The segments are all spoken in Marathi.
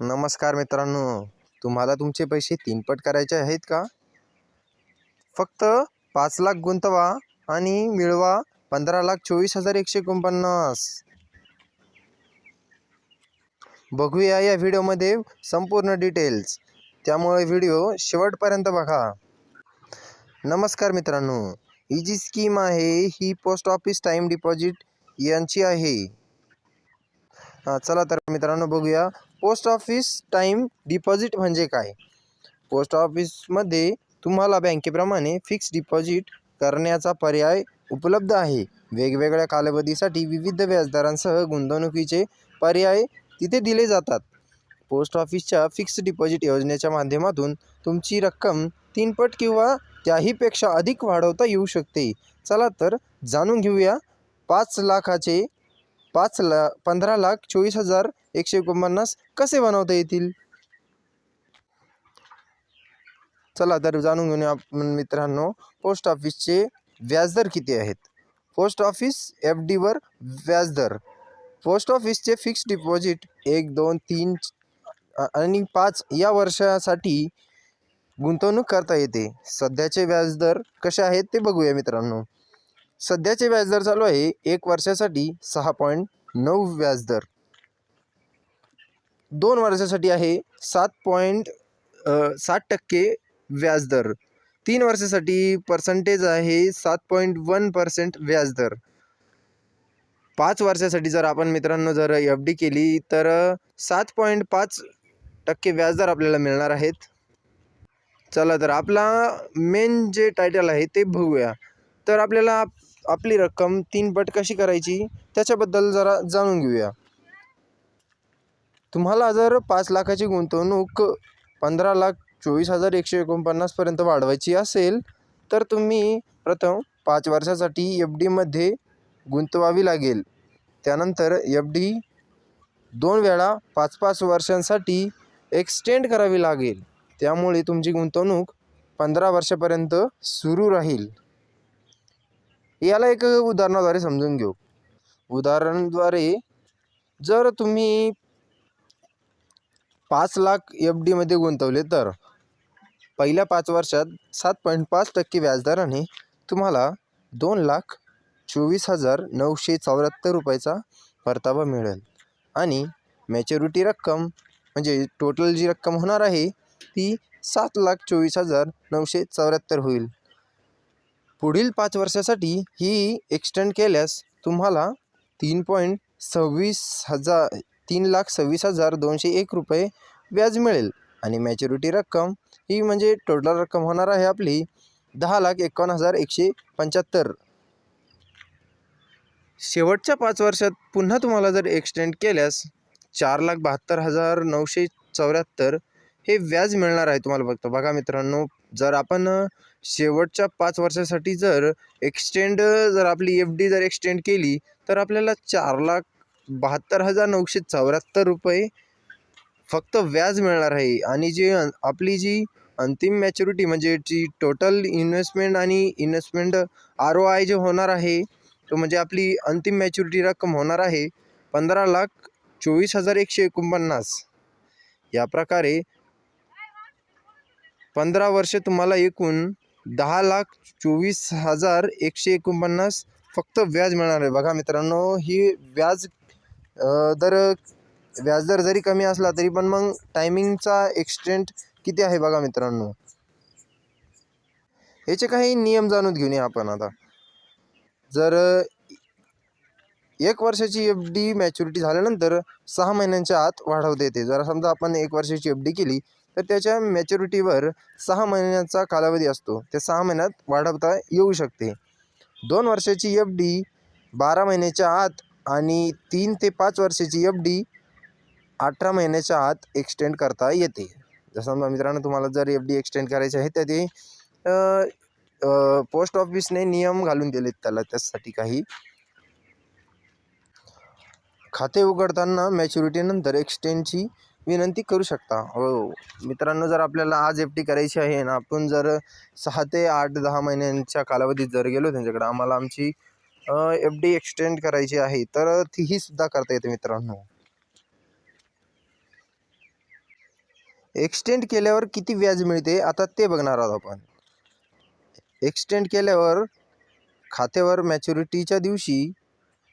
नमस्कार मित्रांनो. तुम्हाला तुमचे पैसे तीनपट करायचे आहेत का? फक्त पाच लाख गुंतवा आणि मिळवा पंधरा लाख चोवीस हजार एकशे एकोणपन्नास. बघूया या व्हिडिओमध्ये संपूर्ण डिटेल्स त्यामुळे व्हिडिओ शेवटपर्यंत बघा. नमस्कार मित्रांनो. ही जी स्कीम आहे. ही पोस्ट ऑफिस टाईम डिपॉझिट यांची आहे. चला तर मित्रांनो बघूया. पोस्ट ऑफिस टाईम डिपॉझिट म्हणजे काय? पोस्ट ऑफिसमध्ये तुम्हाला बँकेप्रमाणे फिक्स डिपॉझिट करण्याचा पर्याय उपलब्ध आहे. वेगवेगळ्या कालावधीसाठी विविध व्याजदरांसह गुंतवणुकीचे पर्याय तिथे दिले जातात. पोस्ट ऑफिसच्या फिक्स डिपॉझिट योजनेच्या माध्यमातून तुमची रक्कम तीनपट किंवा त्याहीपेक्षा अधिक वाढवता येऊ शकते. चला तर जाणून घेऊया पाच लाखाचे पाच ला पंधरा लाख चोवीस हजार एकशे एकोणपन्नास कसे बनवता येतील? चला तर जाणून घेऊया आपण मित्रांनो पोस्ट ऑफिसचे व्याजदर किती आहेत? पोस्ट ऑफिस एफ डीवर व्याजदर. पोस्ट ऑफिसचे फिक्स डिपॉझिट एक दोन तीन आणि पाच या वर्षासाठी गुंतवणूक करता येते. सध्याचे व्याजदर कसे आहेत ते बघूया मित्रांनो. सध्याचे व्याजदर चालू आहे. एक वर्षासाठी सहा पॉईंट नऊ व्याजदर. दोन वर्षासाठी आहे सात पॉईंट सात टक्के व्याजदर. तीन वर्षासाठी पर्सेंटेज आहे सात पॉईंट वन पर्सेंट व्याजदर. पाच वर्षासाठी जर आपण मित्रांनो जर एफ डी केली तर सात पॉईंट पाच टक्के व्याजदर आपल्याला मिळणार आहेत. चला तर आपला मेन जे टायटल आहे ते बघूया. तर आपल्याला आपली रक्कम तीन पट कशी करायची त्याच्याबद्दल जरा जाणून घेऊया. तुम्हाला जर पाच लाखाची गुंतवणूक पंधरा लाख चोवीस हजार एकशे एकोणपन्नासपर्यंत वाढवायची असेल तर तुम्ही प्रथम पाच वर्षासाठी एफ डीमध्ये गुंतवावी लागेल. त्यानंतर एफ डी दोन वेळा पाच पाच वर्षांसाठी एक्सटेंड करावी लागेल. त्यामुळे तुमची गुंतवणूक पंधरा वर्षापर्यंत सुरू राहील. याला एक उदाहरणाद्वारे समजून घेऊ. उदाहरणाद्वारे जर तुम्ही पाच लाख एफ डीमध्ये गुंतवले तर पहिल्या पाच वर्षात सात पॉईंट पाच टक्के व्याजदराने तुम्हाला दोन लाख चोवीस हजार नऊशे चौऱ्याहत्तर रुपयाचा परतावा मिळेल. आणि मॅच्युरिटी रक्कम म्हणजे टोटल जी रक्कम होणार आहे ती सात लाख चोवीस हजार नऊशे चौऱ्याहत्तर होईल. पुढील पाच वर्षासाठी ही एक्सटेंड केल्यास तुम्हाला तीन पॉईंट सव्वीस हजार तीन लाख सव्वीस हजार दोनशे एक रुपये व्याज मिळेल. आणि मॅच्युरिटी रक्कम ही म्हणजे टोटल रक्कम होणार आहे आपली दहा लाख एकावन्न हजार एकशे पंच्याहत्तर. शेवटच्या पाच वर्षात पुन्हा तुम्हाला जर एक्सटेंड केल्यास चार लाख बहात्तर हजार नऊशे चौऱ्याहत्तर हे व्याज मिळणार आहे तुम्हाला फक्त. बघा मित्रांनो जर आपण शेवटच्या पाच वर्षासाठी जर एक्सटेंड जर आपली एफ डी जर एक्सटेंड केली तर आपल्याला चार लाख बहात्तर हजार नऊशे चौऱ्याहत्तर रुपये फक्त व्याज मिळणार आहे. आणि जे आपली जी अंतिम मॅच्युरिटी म्हणजे जी टोटल इन्व्हेस्टमेंट आणि इन्व्हेस्टमेंट आर ओ आय जे होणार आहे तो म्हणजे आपली अंतिम मॅच्युरिटी रक्कम होणार आहे पंधरा लाख चोवीस हजार एकशे एकोणपन्नास. या प्रकारे पंधरा वर्ष तुम्हाला एकूण दहा लाख चोवीस हजार एकशे एकोणपन्नास फक्त व्याज मिळणार आहे. बघा मित्रांनो ही व्याज दर व्याजदर जरी कमी असला तरी पण मग टायमिंगचा एक्सटेंट किती आहे बघा मित्रांनो? याचे काही नियम जाणून घेऊन या आपण आता. जर एक वर्षाची एफ डी मॅच्युरिटी झाल्यानंतर सहा महिन्यांच्या आत वाढवता येते जर समजा आपण एक वर्षाची एफ डी केली तर त्याच्या मॅच्युरिटीवर सहा महिन्याचा कालावधी असतो. त्या सहा महिन्यात वाढवता येऊ शकते. दोन वर्षाची एफ डी बारा महिन्याच्या आत आणि तीन ते पाच वर्षाची एफ डी अठरा महिन्याच्या आत एक्सटेंड करता येते. जसं समजा मित्रांनो तुम्हाला जर एफ डी एक्सटेंड करायची आहे तर ते पोस्ट ऑफिसने नियम घालून दिलेत त्याला. त्यासाठी काही खाते उघडताना मॅच्युरिटीनंतर एक्सटेंडची विनंती करू शकता. हो. मित्रांनो जर आपल्याला आज एफ डी करायची आहे ना आपण जर सहा ते आठ दहा महिन्यांच्या कालावधीत जर गेलो त्यांच्याकडे आम्हाला आमची एफ डी एक्सटेंड करायची आहे तर तीही सुद्धा करता येते मित्रांनो. एक्सटेंड केल्यावर किती व्याज मिळते आता ते बघणार आहोत आपण. एक्सटेंड केल्यावर खात्यावर मॅच्युरिटीच्या दिवशी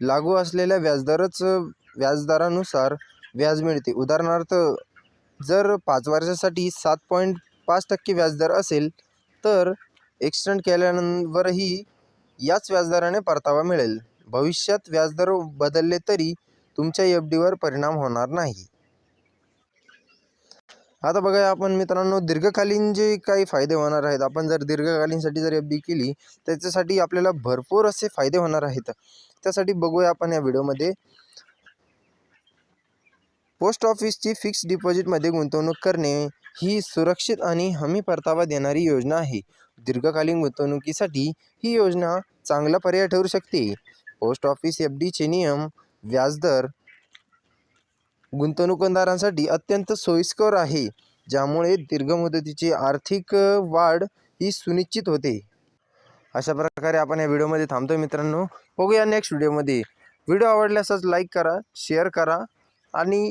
लागू असलेल्या व्याजदरच व्याजदरानुसार व्याज मिळते. उदाहरणार्थ जर पाच वर्षासाठी सात पॉईंट पाच टक्के व्याजदर असेल तर एक्सटेंड केल्यावरही याच व्याजदराने परतावा मिळेल. भविष्यात व्याजदर बदलले तरी तुमच्या एफ डीवर परिणाम होणार नाही. आता बघा आपण मित्रांनो दीर्घकालीन जे काही फायदे होणार आहेत आपण जर दीर्घकालीनसाठी जर एफ डी केली त्याच्यासाठी आपल्याला भरपूर असे फायदे होणार आहेत. त्यासाठी बघूया आपण या व्हिडिओमध्ये. पोस्ट ऑफिसची फिक्स्ड डिपॉझिटमध्ये गुंतवणूक करणे ही सुरक्षित आणि हमी परतावा देणारी योजना आहे. दीर्घकालीन गुंतवणुकीसाठी ही योजना चांगला पर्याय ठरू शकते. पोस्ट ऑफिस एफ डीचे नियम व्याजदर गुंतवणूकदारांसाठी अत्यंत सोयीस्कर आहे ज्यामुळे दीर्घ मुदतीची आर्थिक वाढ ही सुनिश्चित होते. अशा प्रकारे आपण या व्हिडिओमध्ये थांबतो मित्रांनो. बघूया नेक्स्ट व्हिडिओमध्ये व्हिडिओ आवडल्यासच लाईक करा शेअर करा आणि